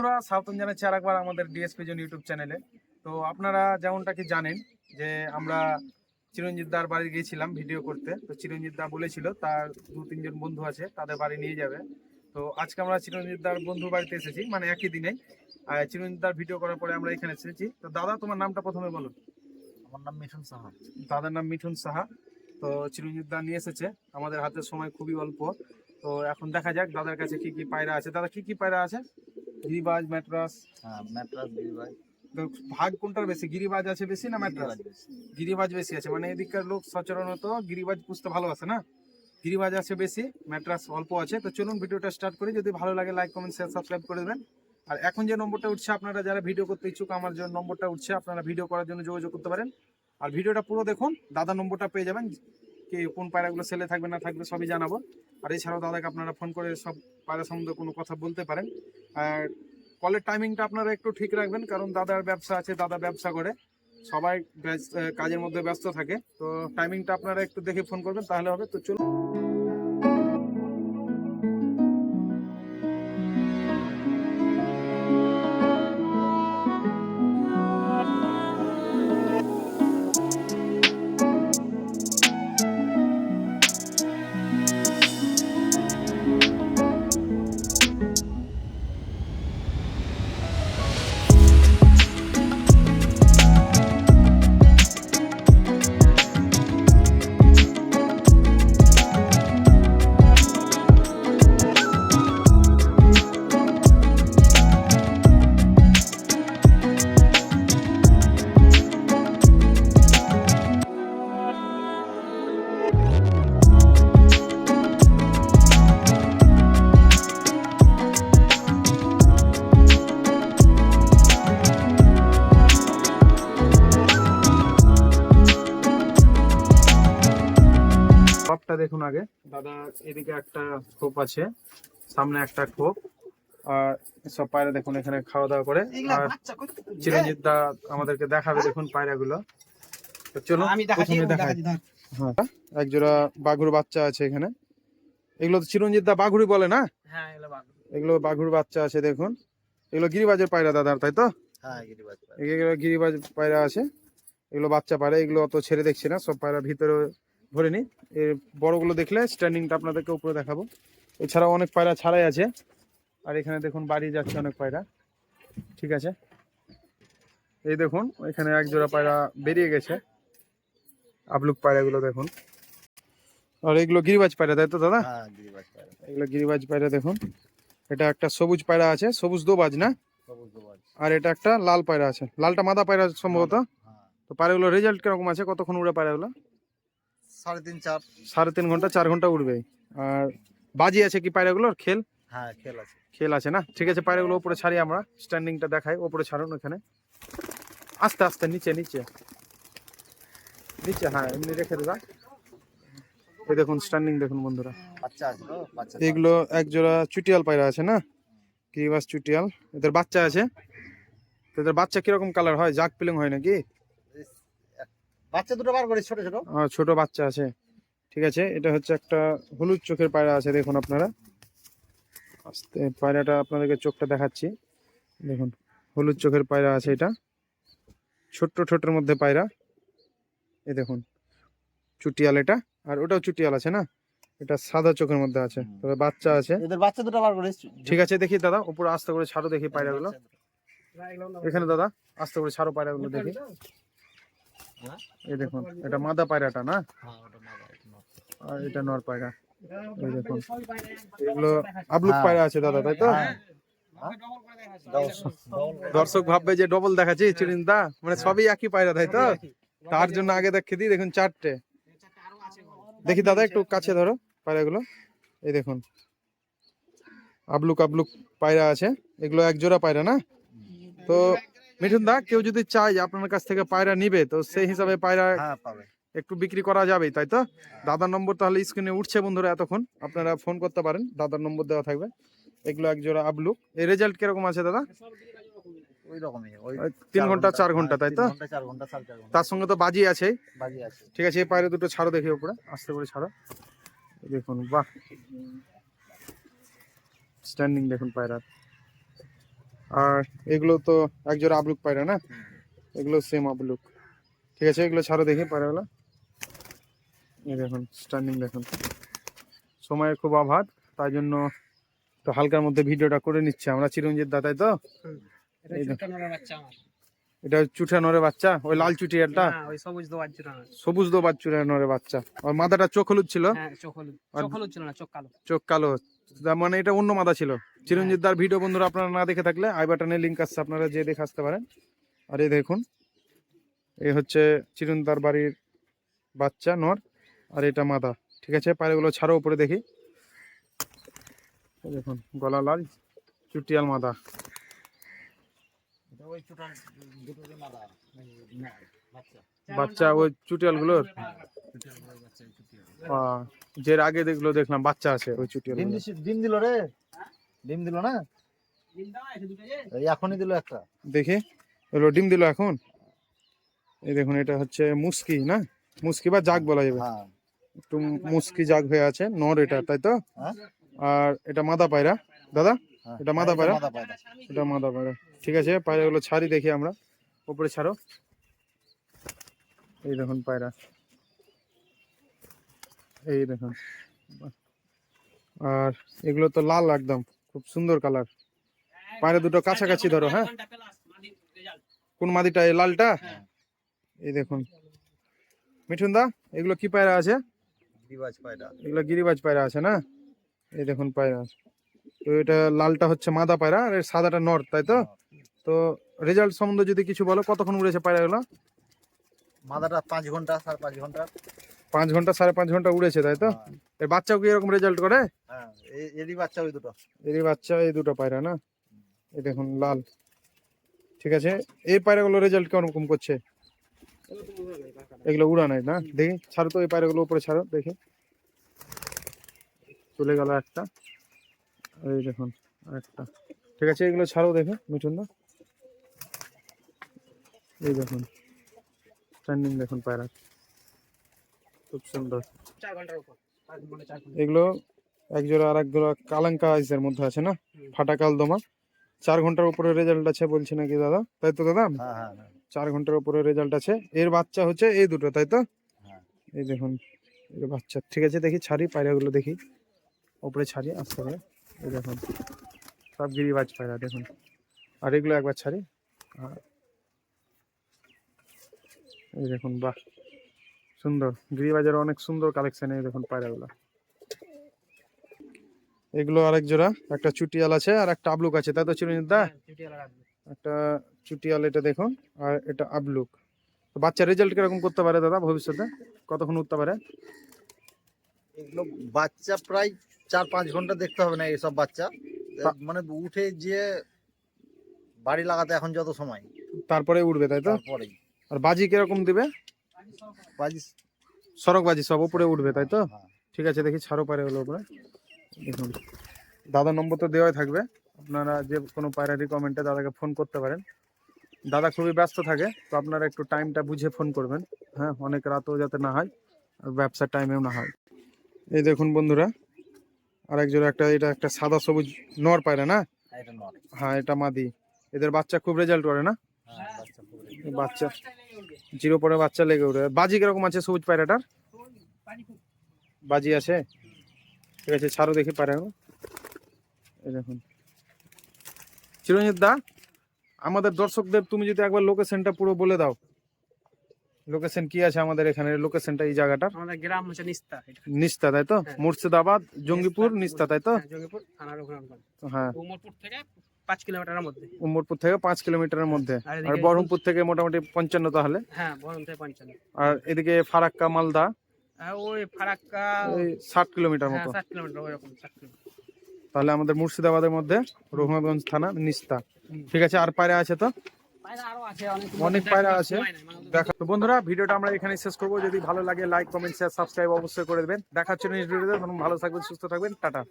বন্ধুরা স্বাগতম জানাচ্ছি আর একবার আমাদের ডিএসপি জন ইউটিউব চ্যানেলে তো আপনারা যেমনটা কি জানেন যে আমরা চিরঞ্জিত দার বাড়ি গিয়েছিলাম ভিডিও করতে। তো চিরঞ্জিত দা বলেছিল তার দু তিনজন বন্ধু আছে তাদের বাড়ি নিয়ে যাবে। তো আজকে আমরা চিরঞ্জিত দার বন্ধুর বাড়িতে এসেছি মানে একই দিনেই। আর চিরঞ্জিত দার ভিডিও করার পরে আমরা এখানে এসেছি। তো দাদা তোমার নামটা প্রথমে বলো। আমার নাম মিঠুন সাহা। দাদার নাম মিঠুন সাহা। তো চিরঞ্জিত দা নিয়ে এসেছে। আমাদের হাতে সময় খুবই অল্প। তো এখন দেখা যাক দাদার কাছে কি কি পায়রা আছে। দাদা কি কি পায়রা আছে? গিরিবাজ ম্যাট্রাস? হ্যাঁ ম্যাট্রাস গিরিবাজ। ভাগ কোনটার বেশি গিরিবাজ আছে বেশি না ম্যাট্রাস? গিরিবাজ বেশি। আছে মানে এদিককার লোক সচরাচরত গিরিবাজ পুষতে ভালোবাসে না? গিরিবাজ আছে বেশি ম্যাট্রাস অল্প আছে। তো চলুন ভিডিওটা স্টার্ট করি। যদি ভালো লাগে লাইক কমেন্ট শেয়ার সাবস্ক্রাইব করে দেবেন। আর এখন যে নম্বরটা উঠছে আপনারা যারা ভিডিও করতে ইচ্ছুক আমার যে নম্বরটা উঠছে আপনারা ভিডিও করার জন্য যোগাযোগ করতে পারেন। আর ভিডিওটা পুরো দেখুন দাদা নম্বরটা পেয়ে যাবেন। কি কোন পায়রাগুলো সেলে থাকবে না থাকবে সবই জানাব। আর এছাড়াও দাদাকে আপনারা ফোন করে সব পায়রা সম্বন্ধে কোনো কথা বলতে পারেন। আর কলের টাইমিংটা আপনারা একটু ঠিক রাখবেন, কারণ দাদার ব্যবসা আছে, দাদা ব্যবসা করে। সবাই কাজের মধ্যে ব্যস্ত থাকে। তো টাইমিংটা আপনারা একটু দেখে ফোন করবেন, তাহলে হবে। তো চলুন। দাদা এদিকে একটা খোপ আছে সামনে একটা খোপ। আর সব পায়রা দেখুন এখানে খাওয়া দাওয়া করে আর চিরঞ্জিত দা আমাদেরকে দেখাবে দেখুন পায়রাগুলো। তো চলো আমি দেখাচ্ছি প্রথমে দেখাই। হ্যাঁ এক জোড়া বাঘুর বাচ্চা আছে এখানে। এগুলো তো চিরঞ্জিত দা বাঘুরি বলে না? হ্যাঁ এগুলো বাঘ। এগুলো বাঘুর বাচ্চা আছে দেখুন। এগুলো গিরিবাজের পায়রা দাদার তাই তো? হ্যাঁ গিরিবাজ পায়রা। এগুলো গিরিবাজ পায়রা আছে। এগুলো বাচ্চা পায়রা এগুলো অত ছেড়ে দেখছি না সব পায়রা ভিতরে ভরে নিই এর বড়গুলো দেখলে স্ট্যান্ডিংটা আপনাদেরকে উপরে দেখাবো। এছাড়াও অনেক পায়রা ছাড়াই আছে। আর এখানে দেখুন বাড়ি যাচ্ছে অনেক পায়রা। ঠিক আছে? এই দেখুন এখানে এক জোড়া পায়রা বেরিয়ে গেছে। আপলুক পায়রাগুলো দেখুন। আর এগুলো গিরিবাজ পায়রা তাই তো দাদা? হ্যাঁ পায়রা। এগুলো গিরিবাজ পায়রা দেখুন। এটা একটা সবুজ পায়রা আছে সবুজ দোবাজ না? আর এটা একটা লাল পায়রা আছে। লালটা মাদা পায়রা সম্ভবত? হ্যাঁ। তো পায়রাগুলো রেজাল্ট কীরকম আছে? কতক্ষণ উড়ে পায়রাগুলো? সাড়ে তিন চার। সাড়ে তিন ঘণ্টা চার ঘণ্টা উড়বে। আর বাজি আছে কি পায়রাগুলোর? খেল? হ্যাঁ খেল আছে। খেল আছে না? ঠিক আছে পায়রাগুলো উপরে ছাড়ি আমরা স্ট্যান্ডিংটা দেখাই। ওপরে ছাড়ুন ওখানে। আস্তে আস্তে নিচে নিচে। নিচে হ্যাঁ এমনি রেখে দেবা। এই দেখুন স্ট্যান্ডিং দেখুন বন্ধুরা। বাচ্চা আছে এগুলো এক জোড়া চুটিয়াল পায়রা আছে না? কিবাস চুটিয়াল? এদের বাচ্চা আছে? এদের বাচ্চা কীরকম কালার হয়? জাক পিলিং হয় নাকি? বাচ্চা দুটো বার করে ছোট ছোট? ছোট বাচ্চা আছে। ঠিক আছে এটা হচ্ছে একটা হলুদ চোখের পায়রা আছে দেখুন আপনারা। আস্তে পায়রাটা আপনাদেরকে চোখটা দেখাচ্ছি। দেখুন হলুদ চোখের পায়রা আছে এটা। ছোট্ট ছোট্টের মধ্যে পায়রা। এ দেখুন চুটিয়াল এটা। আর ওটাও চুটিয়াল আছে না? এটা সাদা চোখের মধ্যে আছে। তবে বাচ্চা আছে। এদের বাচ্চা দুটো বার করে ঠিক আছে দেখি দাদা উপরে আস্তে করে ছাড়ো দেখি পায়রাগুলো। এখানে দাদা আস্তে করে ছাড়ো পায়রাগুলো দেখি? এই দেখুন এটা মাদা পায়রাটা না? হ্যাঁ। আর এটা নর পায়রা। এই দেখুন এগুলো আবলুক হ্যাঁ। পায়রা আছে দাদা তাই তো? হ্যাঁ। দর্শক ভাববে যে ডবল দেখাচ্ছি চিরিন্দা মানে সবই একই পায়রা তাই তো? তার জন্য আগে দেখে দিই দেখুন চারটে। দেখি দাদা একটু কাছে ধরো পায়রাগুলো। এই দেখুন আবলুক আবলুক পায়রা আছে। এগুলো এক জোড়া পায়রা না? তো মিঠুন দা কেউ যদি চায় যে আপনার কাছ থেকে পায়রা নিবে তো সেই হিসাবে পায়রা হ্যাঁ পাবে। একটু বিক্রি করা যাবে তাই তো? দাদার নম্বর তাহলে স্ক্রিনে উঠছে বন্ধুরা এতক্ষণ। আপনারা ফোন করতে পারেন দাদার নম্বর দেওয়া থাকবে। এগুলো এক জোড়া আবলুক এই রেজাল্ট কীরকম আছে দাদা? ওই রকমই তিন ঘণ্টা চার ঘণ্টা তাই তো? তার সঙ্গে তো বাজি আছে। বাজি আছে। ঠিক আছে এই পায়রা দুটো ছাড়ো দেখি উপরে আস্তে করে ছাড়ো। দেখুন বাহ। স্ট্যান্ডিং দেখুন পায়রার। আর এগুলো তো একজোড়া আবলুক পায়রা না? এগুলো সেম আবলুক। ঠিক আছে এগুলো ছাড়ো দেখি পায়রাগুলো। এই দেখুন স্ট্যান্ডিং দেখুন। সময়ের খুব অভাব তাই জন্য তো হালকার মধ্যে ভিডিওটা করে নিচ্ছে। আমরা চিরঞ্জিত দাদাই তো? এটা চুঠা নরে বাচ্চা ওই লাল চুটি ওই সবুজ দোবার চুড়া নরে বাচ্চা। আর মাথাটা চোখ হলুদ ছিল? হ্যাঁ চোখ কালো। চোখ কালো। তার মানে এটা অন্য মাদা ছিল? চিরঞ্জিত দার ভিডিও বন্ধুরা আপনারা না দেখে থাকলে আই বাটনে লিঙ্ক আসছে আপনারা যে দেখে আসতে পারেন। আর এই দেখুন এই হচ্ছে চিরঞ্জিতার বাড়ির বাচ্চা নর আর এটা মাদা ঠিক আছে? পায়েগুলো ছাড়ো উপরে দেখি। দেখুন গলা লাল চুটিয়াল মাদা। বাচ্চা ওই চুটিয়ালগুলোর চুটিয়ার বড় বাচ্চা। এই চুটিয়ার। যে আগে দেখল দেখলাম বাচ্চা আছে ওই চুটিয়াল ডিম দিল রে? ডিম দিল না? এই এখনই দিল একটা। দেখি এগুলো ডিম দিল এখন? এই দেখুন এটা হচ্ছে মুস্কি না? মুস্কি বা জাগ বলা যাবে। হ্যাঁ। একটু মুস্কি জাগ হয়ে আছে নর এটা তাই তো? হ্যাঁ? আর এটা মাদা পায়রা। দাদা হ্যাঁ। এটা মাদা পায়রা? মাদা এটা মাদা পায়রা। ঠিক আছে পায়রাগুলো ছাড়ি দেখি আমরা। উপরে ছাড়ো। এই দেখুন পায়রা। এই দেখুন। আর এগুলো তো লাল একদম। খুব সুন্দর কালার। পায়রা দুটো কাছাকাছি ধরো হ্যাঁ? কোন মাদিটা এই লালটা। এই দেখুন। মিঠুন দা এগুলো কি পায়রা আছে? পায়রা। এগুলো গিরিবাজ পায়রা আছে না? এই দেখুন পায়রা। তো এটা লালটা হচ্ছে মাদা পায়রা আর সাদাটা নর তাই তো? তো রেজাল্ট সম্বন্ধে যদি কিছু বলো কতক্ষণ উড়েছে পায়রাগুলো? মাদাটা পাঁচ ঘণ্টা সাড়ে পাঁচ ঘণ্টা। পাঁচ ঘণ্টা সাড়ে পাঁচ ঘণ্টা উড়েছে তাই তো? হ্যাঁ, এর বাচ্চাও কি এরকম রেজাল্ট করে? হ্যাঁ এই- এরই বাচ্চা ওই দুটো। এরই বাচ্চা এই দুটো পায়রা না? এই দেখুন লাল। ঠিক আছে? এই পায়রাগুলো রেজাল্ট কেমন করছে? এগুলো উড়া নাই না? দেখি ছাড়ো তো এই পায়রাগুলো উপরে ছাড়ো দেখি। চলে গেল একটা। এই দেখুন একটা ঠিক আছে এগুলো ছাড়ো দেখে মিঠুন দা। এই দেখুন স্ট্যান্ডিং দেখুন পায়রা। খুব সুন্দর। চার ঘণ্টার উপর। পাঁচ ঘণ্টা চার ঘণ্টা। এগুলো এক জোড়া আর এক জোড়া কালাঙ্কা আইসের মধ্যে আছে না। ফাটা কালদমা। চার ঘণ্টার উপরে রেজাল্ট আছে বলছি নাকি দাদা? তাই তো দাদা? হ্যাঁ হ্যাঁ হ্যাঁ। চার ঘণ্টার উপরে রেজাল্ট আছে। এর বাচ্চা হচ্ছে এই দুটো তাই তো? হ্যাঁ। এই দেখুন এর বাচ্চা। ঠিক আছে দেখি ছাড়ি পায়রা পায়রাগুলো দেখি। উপরে ছাড়ি আসতে করে। এই দেখুন সব গিরিবাজ পায়রা দেখুন। আর এগুলো একবার ছাড়ি। আর এই দেখুন বাহ। সুন্দর। গিরিবাজের অনেক সুন্দর কালেকশন এই দেখুন পায়রাগুলো। এগুলো আরেক জোড়া একটা চুটিয়াল আছে আর একটা আবলুক আছে তাই তো চিরঞ্জিত দা? হ্যাঁ। একটা চুটিয়াল এটা দেখুন আর এটা আবলুক। তো বাচ্চা রেজাল্ট কীরকম করতে পারে দাদা ভবিষ্যতে? কতক্ষণ উঠতে পারে? এগুলো বাচ্চা প্রায় চার পাঁচ ঘণ্টা দেখতে হবে না এইসব বাচ্চা। মানে উঠে যে বাড়ি লাগাতে এখন যত সময়। তারপরে উঠবে তাই তো? আর বাজি কীরকম দিবে? বাজি সড়ক বাজি সব উপরে উঠবে তাই তো? হ্যাঁ। ঠিক আছে দেখি ছাড়ো পারে হলো উপরে দেখুন। দাদার নম্বর তো দেওয়াই থাকবে। আপনারা যে কোনো পায়রা রিকমেন্টে দাদাকে ফোন করতে পারেন। দাদা খুবই ব্যস্ত থাকে তো আপনারা একটু টাইমটা বুঝে ফোন করবেন। হ্যাঁ অনেক রাতও যাতে না হয় আর ব্যবসার টাইমেও না হয়। এই দেখুন বন্ধুরা আরেক জোড়া একটা এটা একটা সাদা সবুজ নর পায়রা না? হ্যাঁ এটা মাদি। এদের বাচ্চা খুব রেজাল্ট করে না? বাচ্চা পুরো এই বাচ্চা। জিরো পরে বাচ্চা লেগে উঠে। বাজি কীরকম আছে সবুজ পায়রাটার? বাজি আছে? ঠিক আছে ছাড়ো দেখি এই দেখুন। চিরঞ্জিত দা আমাদের দর্শকদের তুমি যদি একবার লোকেশনটা পুরো বলে দাও। লোকেশন কি আছে আমাদের এখানে? লোকেশনটা এই জায়গাটার? আমাদের গ্রাম হচ্ছে নিস্তা। নিস্তা তাই তো? হ্যাঁ। মুর্শিদাবাদ জঙ্গিপুর নিস্তা তাই তো? হ্যাঁ, জঙ্গিপুর হ্যাঁ। উমরপুর থেকে পাঁচ কিলোমিটারের মধ্যে। উমরপুর থেকে পাঁচ কিলোমিটারের মধ্যে। আর বহরমপুর থেকে মোটামুটি পঞ্চান্ন তাহলে? হ্যাঁ বহরম থেকে পঞ্চান্ন। আর এদিকে ফারাক্কা মালদা? ওই ফারাক্কা ওই ষাট কিলোমিটার হ্যাঁ মতো। ষাট কিলোমিটার ওইরকম ষাট কিলোমিটার। তাহলে আমাদের মুর্শিদাবাদের মধ্যে রঘুনাথগঞ্জ থানা নিস্তা। ঠিক আছে আর পায়রা আছে তো? পায়রা আরও আছে অনেক পায়রা আছে। দেখা বন্ধুরা ভিডিওটা আমরা এখানে শেষ করব। যদি ভালো লাগে লাইক কমেন্ট শেয়ার সাবস্ক্রাইব অবশ্যই করে দেবেন। দেখার জন্য ভিডিওতে ভালো থাকবেন সুস্থ থাকবেন। টাটা।